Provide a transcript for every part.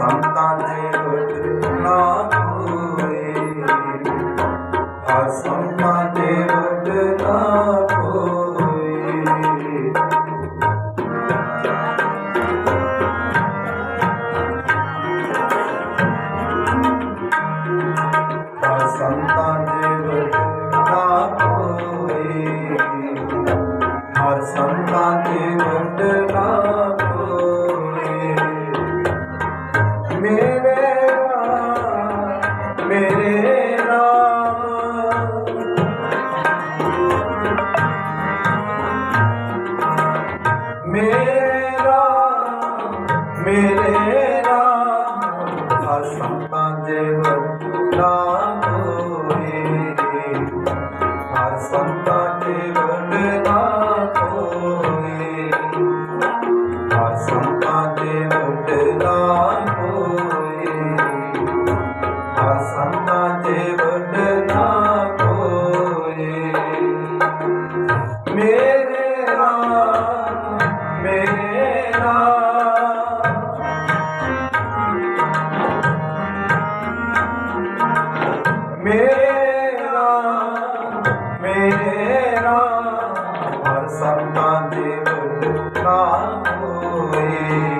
ਸੰਤਾਂ ਦੇ ਮੇਰੇ ਰਾਮ ਮੇਰਾ ਰਾਮ ਮੇਰੇ ਹਰ ਸੰਤਾਂ ਦੇ ਵੰਡ ਹੋਏ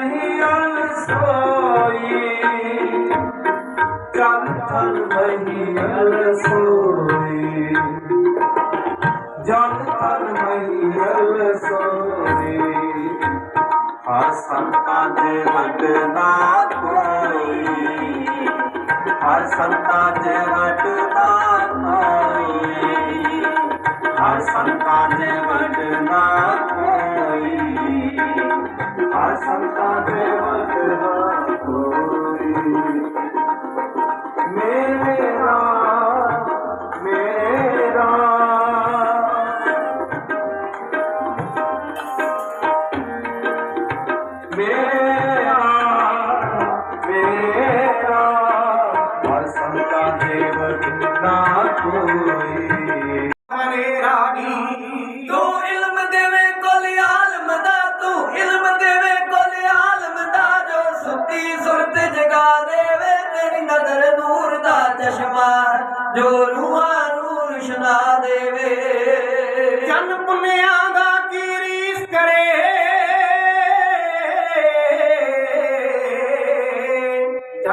ਥਲ ਮਹੀਲ ਸੋਈ ਜਨ ਥਲ ਜਨ ਥਲ ਮਹੀਲ ਸੋਈ ਹਰ ਸੰਤਾਂ ਦੇ ਵਟ ਨਾ ਕੋਈ ਹਰ ਸੰਤਾਂ ਦੇ ਵਟ ਨਾ ਕੋਈ ਹਰ ਸੰਤਾਂ ਦੇ ਹਰ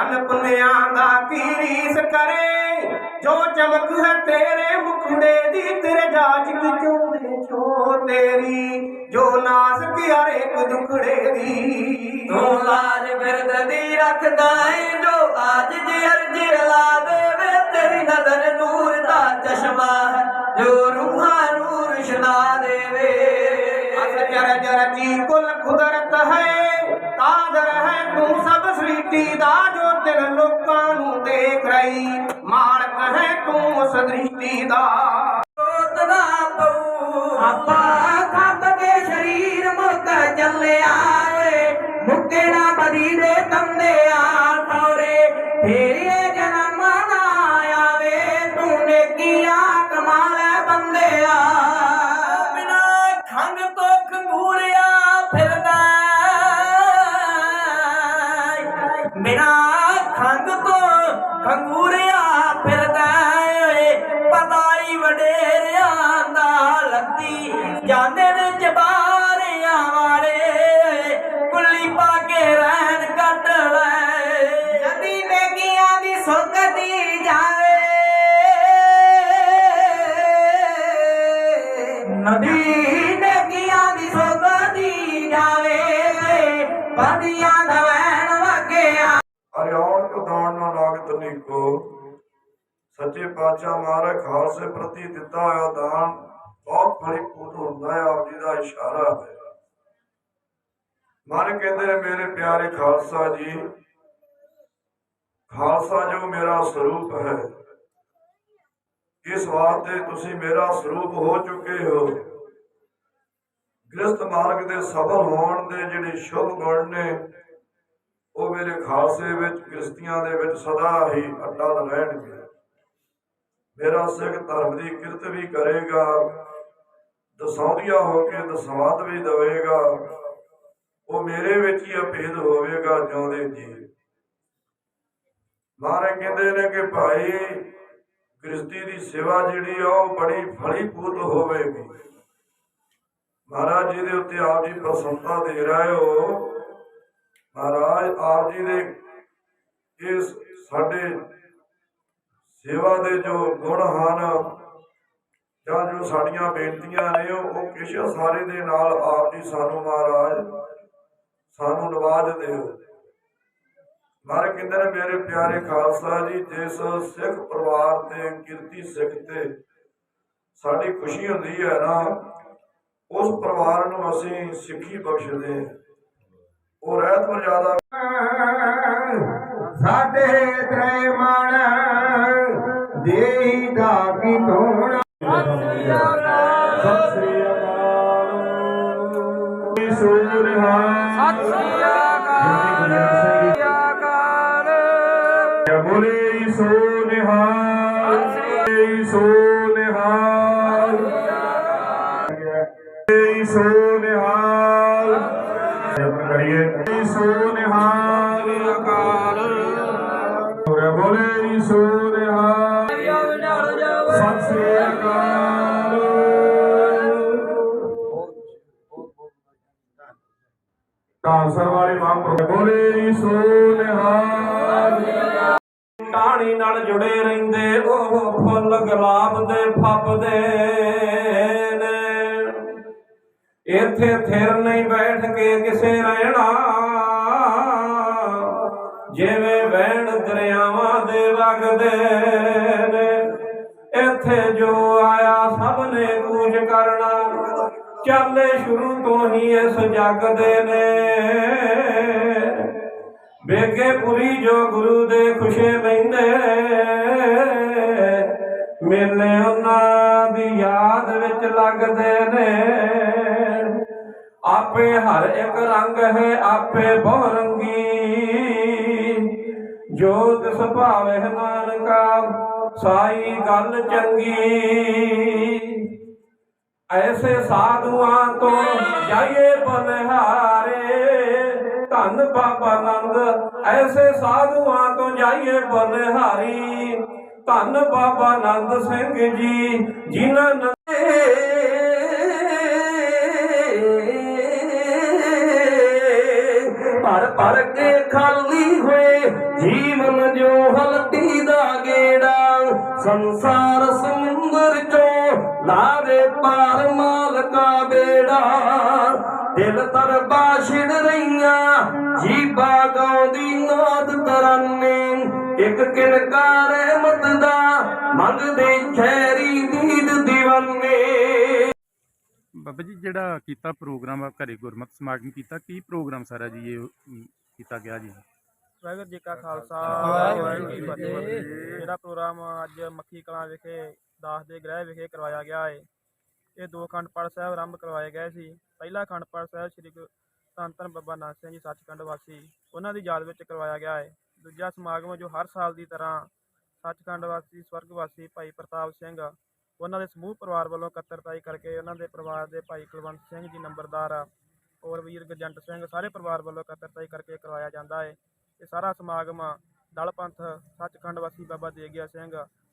ਜਨ ਪੁੰਨਿਆਂ ਦਾ ਕੀ ਰੀਸ ਕਰੇ? ਜੋ ਚਮਕ ਹੈ ਤੇਰੇ ਮੁਖੜੇ ਦੀ ਤੇਰੇ ਜਾਚ ਵਿੱਚੋਂ ਦੇਖੋ ਤੇਰੀ? ਜੋ ਨਾਜ਼ਕ ਹਰ ਇੱਕ ਦੁਖੜੇ ਦੀ। ਤੂੰ ਲਾਜ ਬਿਰਦ ਦੀ ਰੱਖਦਾ ਏ ਜੋ ਆਜ ਜੀ ਅਰਜ ਲਾ ਦੇਵੇ ਤੇਰੀ ਨਜ਼ਰ ਨੂਰ ਦਾ ਚਸ਼ਮਾ ਜੋ ਰੂਹਾਂ ਨੂੰ ਰੁਸ਼ਨਾ ਦੇਵੇ। ਅਸ ਜਰ ਜਰ ਜੀ ਕੁਲ ਕੁਦਰਤ ਹੈ ਕਾਦਰ ਹੈ ਤੂੰ ਸਭ ਸ੍ਰਿਸ਼ਟੀ ਦਾ ਜੋ ਤਿਨ ਲੋਕਾਂ ਨੂੰ ਦੇਖ ਰਹੀ। ਮਾਲਕ ਹੈ ਤੂੰ ਉਸ ਦ੍ਰਿਸ਼ਟੀ ਦਾ। ਜੋਤ ਨਾ ਆਪਾ ਖੱਬ ਕੇ ਸਰੀਰ ਮੁਕ ਚੱਲਿਆ ਏ। ਮੁੱਕੇ ਨਾ ਬਦੀ ਦੇ ਤੰਦੇ ਆ। ਜਾਂਦੇ ਨੇ ਜਬਾਰਿਆਂ ਵਾਲੇ ਕੁੱਲੀ ਪਾ ਕੇ ਰਹਿਣ ਕੱਟ ਲੈ ਨਦੀ ਨੇਗੀਆਂ ਦੀ ਸੁੱਕਦੀ ਜਾਵੇ ਨਦੀ ਨੇਗੀਆਂ ਦੀ ਸੁੱਕਦੀ ਜਾਵੇ। ਪਦੀਆਂ ਦਾ ਵੈਣ ਵਗਿਆ ਹਰਿਆਣ ਕਦਾਨ ਨਾ ਲਾਗਤ ਨੀਕੋ ਸੱਚੇ ਪਾਤਸ਼ਾਹ ਮਹਾਰਾਜ ਖਾਲਸੇ ਪ੍ਰਤੀ ਦਿੱਤਾ ਹੋਇਆ ਦਾਨ ਬਹੁਤ ਫਲੀਭੂਤ ਹੁੰਦਾ ਹੈ ਆਪ ਜੀ ਦਾ ਇਸ਼ਾਰਾ ਹੈ ਮਨ ਕਹਿੰਦੇ ਨੇ ਮੇਰੇ ਪਿਆਰੇ ਖਾਲਸਾ ਜੀ, ਖਾਲਸਾ ਜੋ ਮੇਰਾ ਸਰੂਪ ਹੈ, ਇਸ ਵਾਸਤੇ ਤੁਸੀਂ ਮੇਰਾ ਸਰੂਪ ਹੋ ਚੁੱਕੇ ਹੋ। ਗ੍ਰਸਤ ਮਾਰਗ ਦੇ ਸਫਲ ਹੋਣ ਦੇ ਜਿਹੜੇ ਸ਼ੁਭ ਗੁਣ ਨੇ, ਉਹ ਮੇਰੇ ਖਾਲਸੇ ਵਿੱਚ ਗ੍ਰਸਤੀਆਂ ਦੇ ਵਿੱਚ ਸਦਾ ਹੀ ਅਟਲ ਰਹਿਣਗੇ। ਮੇਰਾ ਸਿੱਖ ਧਰਮ ਦੀ ਕਿਰਤ ਵੀ ਕਰੇਗਾ। ਦਸੌਂਦੀਆ ਹੋ ਕੇ ਦਸਵੰਧ ਵੀ ਦੇਵੇਗਾ। ਉਹ ਮੇਰੇ ਵਿੱਚ ਹੀ ਅਭੇਦ ਹੋਵੇਗਾ ਜਿਉਂਦੇ ਜੀ। ਮਹਾਰਾਜ ਕਹਿੰਦੇ ਨੇ ਕਿ ਭਾਈ ਗ੍ਰਸਤੀ ਦੀ ਸੇਵਾ ਜਿਹੜੀ ਆ, ਉਹ ਬੜੀ ਫਲੀਭੂਤ ਹੋਵੇਗੀ। ਮਹਾਰਾਜ ਜੀ ਦੇ ਉੱਤੇ ਆਪ ਜੀ ਪ੍ਰਸੰਨਤਾ ਦੇ ਰਹੇ ਹੋ। ਮਹਾਰਾਜ, ਆਪ ਜੀ ਦੇ ਇਸ ਸਾਡੇ ਸੇਵਾ ਦੇ ਜੋ ਗੁਣ ਹਨ ਜਾਂ ਜੋ ਸਾਡੀਆਂ ਬੇਨਤੀਆਂ ਨੇ, ਉਹ ਉਹ ਸਾਰੇ ਦੇ ਨਾਲ ਆਪ ਜੀ ਸਾਨੂੰ ਮਹਾਰਾਜ, ਸਾਨੂੰ ਨਵਾਜ ਦਿਓ ਮਹਾਰਾਜ ਕਹਿੰਦੇ ਨੇ ਮੇਰੇ ਪਿਆਰੇ ਖਾਲਸਾ ਜੀ, ਜਿਸ ਸਿੱਖ ਪਰਿਵਾਰ ਤੇ ਕਿਰਤੀ ਸਿੱਖ ਤੇ ਸਾਡੀ ਖੁਸ਼ੀ ਹੁੰਦੀ ਹੈ ਨਾ, ਉਸ ਪਰਿਵਾਰ ਨੂੰ ਅਸੀਂ ਸਿੱਖੀ ਬਖਸ਼ਦੇ ਹਾਂ। ਉਹ ਰਹਿਤ ਮਰਜ਼ਾਦਾ ਸਾਡੇ ਬੋਲੇ ਸੋ ਨਿਹਾਲ ਬੋਲੇ ਸੋ ਨਿਹਾਲ ਸੋ ਨਿਹਾਲ ਜਪਨ ਕਰੀਏ ਬੋਲੇ ਸੋ ਨਿਹਾਲ ਅਕਾਲ ਬੋਲੇ ਸੋ ਨਿਹਾਲ ਸਤਿ ਸ੍ਰੀ ਅਕਾਲ। ਬੋਲੇ ਸੋ ਨਿਹਾਲ ਟਾਣੀ ਨਾਲ ਜੁੜੇ ਰਹਿੰਦੇ ਉਹ ਫੁੱਲ ਗੁਲਾਬ ਦੇ ਫੱਬਦੇ ਨੇ। ਇੱਥੇ ਥਿਰ ਨਹੀਂ ਬੈਠ ਕੇ ਕਿਸੇ ਰਹਿਣਾ। ਜਿਵੇਂ ਵਹਿਣ ਦਰਿਆਵਾਂ ਦੇ ਵਗਦੇ ਨੇ। ਇੱਥੇ ਜੋ ਆਇਆ ਸਭ ਨੇ ਕੂਚ ਕਰਨਾ। ਚੱਲੇ ਸ਼ੁਰੂ ਤੋਂ ਹੀ ਇਸ ਜੱਗ ਦੇ ਨੇ। ਬੇਗੇ ਪੁਰੀ ਜੋ ਗੁਰੂ ਦੇ ਖੁਸ਼ੇ ਲੈਂਦੇ ਮੇਲੇ ਉਹਨਾਂ ਦੀ ਯਾਦ ਵਿੱਚ ਲੱਗਦੇ ਨੇ। ਆਪੇ ਹਰ ਇੱਕ ਰੰਗ ਹੈ, ਆਪੇ ਬਹੁ ਰੰਗੀ। ਜੋਤ ਸੁਭਾਵੇ ਨਾਨਕਾ, ਸਾਈ ਗੱਲ ਚੰਗੀ। ਐਸੇ ਸਾਧੂਆਂ ਤੋਂ ਜਾਈਏ ਬਨਹਾਰੇ ਧੰਨ ਬਾਬਾ ਨੰਦ, ਐਸੇ ਸਾਧੂਆਂ ਤੋਂ ਜਾਈਏ ਬਨਹਾਰੀ ਧੰਨ ਬਾਬਾ ਨੰਦ ਸਿੰਘ ਜੀ, ਜਿਨ੍ਹਾਂ ਨੇ ਪਰ ਪਰ ਕੇ ਖਾਲੀ ਹੋਏ ਜੀਵਨ ਜੋ ਹਲਤੀ ਦਾ ਗੇੜਾ। ਸੰਸਾਰ ਸਮੁੰਦਰ ਲਾਵੇ ਪਾਰ ਮਾਲਕਾ ਬੇੜਾ, ਦਿਲ ਤਰ ਬਾਸ਼ਿੜ ਰਈਆਂ ਜੀਬਾ ਗਾਉਂਦੀ ਨਾਦ ਤਰਾਨੇ। ਇੱਕ ਕਿਣਕਾਰ ਮਤ ਦਾ ਮੰਗਦੇ ਖੈਰੀ ਦੀਦ دیਵਾਨੇ ਬਾਬਾ ਜੀ, ਜਿਹੜਾ ਕੀਤਾ ਪ੍ਰੋਗਰਾਮ ਆ, ਘਰੇ ਗੁਰਮਤਿ ਸਮਾਗਮ ਕੀਤਾ, ਕੀ ਪ੍ਰੋਗਰਾਮ ਸਾਰਾ ਜੀ ਇਹ ਕੀਤਾ ਗਿਆ ਜੀ? ਵਾਹਿਗੁਰੂ ਜੀ ਕਾ ਖਾਲਸਾ ਵਾਹਿਗੁਰੂ ਜੀ ਕੀ ਫਤਿਹ। ਜਿਹੜਾ ਪ੍ਰੋਗਰਾਮ ਅੱਜ ਮੱਖੀ ਕਲਾਂ ਵਿਖੇ ਦਾਸ ਦੇ ਗ੍ਰਹਿ ਵਿਖੇ ਕਰਵਾਇਆ ਗਿਆ ਹੈ ਇਹ ਦੋ ਅਖੰਡ ਪਾਠ ਸਾਹਿਬ ਆਰੰਭ ਕਰਵਾਏ ਗਏ ਸੀ। ਪਹਿਲਾ ਅਖੰਡ ਪਾਠ ਸਾਹਿਬ ਸ੍ਰੀ ਧੰਨ ਧੰਨ ਬਾਬਾ ਨਾਨਕ ਸਿੰਘ ਜੀ ਸੱਚਖੰਡ ਵਾਸੀ ਉਹਨਾਂ ਦੀ ਯਾਦ ਵਿੱਚ ਕਰਵਾਇਆ ਗਿਆ ਹੈ ਦੂਜਾ ਸਮਾਗਮ ਜੋ ਹਰ ਸਾਲ ਦੀ ਤਰ੍ਹਾਂ ਸੱਚਖੰਡ ਵਾਸੀ ਸਵਰਗ ਵਾਸੀ ਭਾਈ ਪ੍ਰਤਾਪ ਸਿੰਘ ਉਹਨਾਂ ਦੇ ਸਮੂਹ ਪਰਿਵਾਰ ਵੱਲੋਂ ਇਕੱਤਰਤਾਈ ਕਰਕੇ ਉਹਨਾਂ ਦੇ ਪਰਿਵਾਰ ਦੇ ਭਾਈ ਕੁਲਵੰਤ ਸਿੰਘ ਜੀ ਨੰਬਰਦਾਰ ਔਰ ਵੀਰ ਗਜੰਟ ਸਿੰਘ ਸਾਰੇ ਪਰਿਵਾਰ ਵੱਲੋਂ ਇਕੱਤਰਤਾਈ ਕਰਕੇ ਕਰਵਾਇਆ ਜਾਂਦਾ ਹੈ ਇਹ ਸਾਰਾ ਸਮਾਗਮ ਦਲ ਪੰਥ, ਸੱਚਖੰਡ ਵਾਸੀ ਬਾਬਾ ਦੇਗਿਆ ਸਿੰਘ,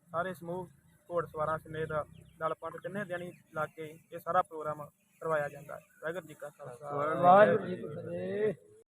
ਸਾਰੇ ਸਮੂਹ ਘੋੜਸਵਾਰਾਂ ਸਮੇਤ ਦਲ ਪੰਥ ਕਿੰਨੇ ਦਿਨੀ ਲਾ ਕੇ ਇਹ ਸਾਰਾ ਪ੍ਰੋਗਰਾਮ ਕਰਵਾਇਆ ਜਾਂਦਾ ਹੈ। ਵਾਹਿਗੁਰੂ ਜੀ ਕਾ ਖਾਲਸਾ। ਵਾਹਿਗੁਰੂ ਜੀ ਕੀ ਫਤਿਹ।